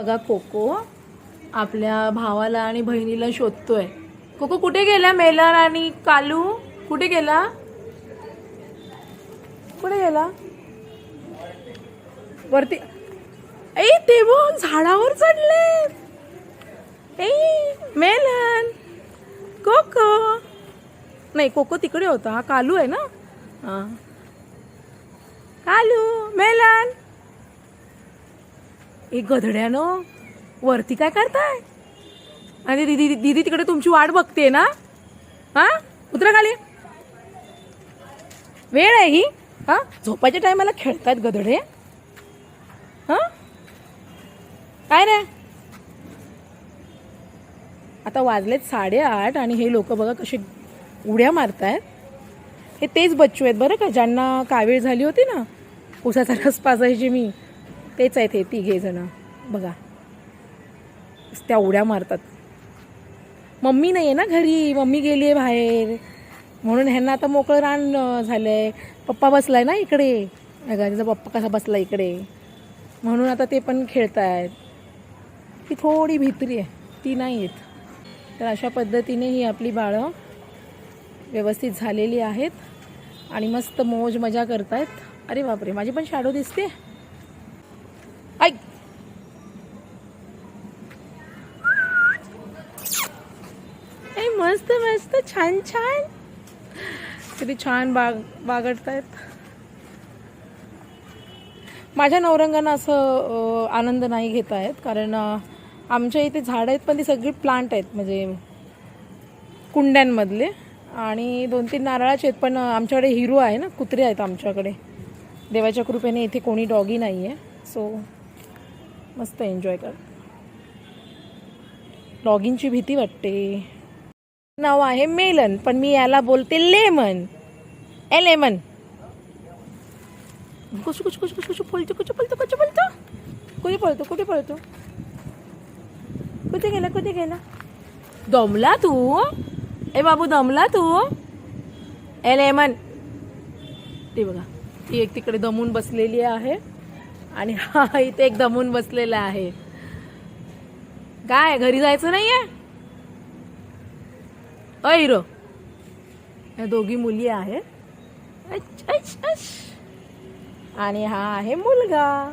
बघा कोको आपल्या भावाला आणि बहिणीला शोधतोय. कोको कुठे गेला मेलन आणि कालू? कुठे गेला? कुठे गेला? वरती ऐ ते बघ झाडावर चढले. ऐ मेलन कोको. नाही कोको तिकडे होता. हा कालू आहे ना? हा. कालू मेलन. एक गधड्यानं वरती काय करताय? आणि दीदी दीदी तिकडे तुमची वाट बघते ना? हा? उतरा खाली. वेळ आहे ही? हा? झोपायच्या टायमाला खेळतात गधडे. हा? काय रे? आता वाजलेत साडेआठ आणि हे लोक बघा कसे उड्या मारतायत. हे तेच बच्चू आहेत बरं का ज्यांना कावीळ झाली होती ना? उसाचा रस पाजायची मी. तेच आहेत हे तिघे जण. बघा. त्या उड्या मारतात. मम्मी नाही आहे ना घरी? मम्मी गेली आहे बाहेर. म्हणून ह्यांना आता मोकळं रान झालं आहे पप्पा बसलाय ना इकडे. बघा तिचा पप्पा कसा बसला इकडे? म्हणून आता ते पण खेळत आहेत ती थोडी भित्री आहे. ती नाही आहेत तर अशा पद्धतीने ही आपली बाळं व्यवस्थित झालेली आहेत. आणि मस्त मोज मजा करतायत. अरे बापरे माझी पण शॅडो दिसते. ऐक. मस्त मस्त छान छान. किती छान बाग बागडतायत. माझ्या नवरंगांना असं आनंद नाही घेता आहेत कारण आमच्या इथे झाडं आहेत पण ती सगळी प्लांट आहेत म्हणजे कुंड्यांमधले. आणि दोन तीन नारळाचे आहेत पण आमच्याकडे हिरो आहे ना कुत्रे आहेत आमच्याकडे. देवाच्या कृपेने इथे कोणी डॉगी नाही आहे सो मस्त एन्जॉय कर। डॉगिंची भीती वाटते। नाव आहे मेलन, पण मी याला बोलते लेमन। ए, लेमन। कुछ कुछ कुछ कुछ कुछ पळतो कुछ पळतो कुछ पळतो कुठे पळतो कुठे पळतो? कुठे गेला कुठे गेला? दमला तू? ए, बाबू, दमला तू? ए, लेमन। ते बघा, ती एक तिकडे दमून बसलेली आहे. आणि हा इथे एक दमून बसलेला आहे. काय घरी जायचं नाहीये? अ हिरो. या दोघी मुली आहेत. आणि हा आहे मुलगा.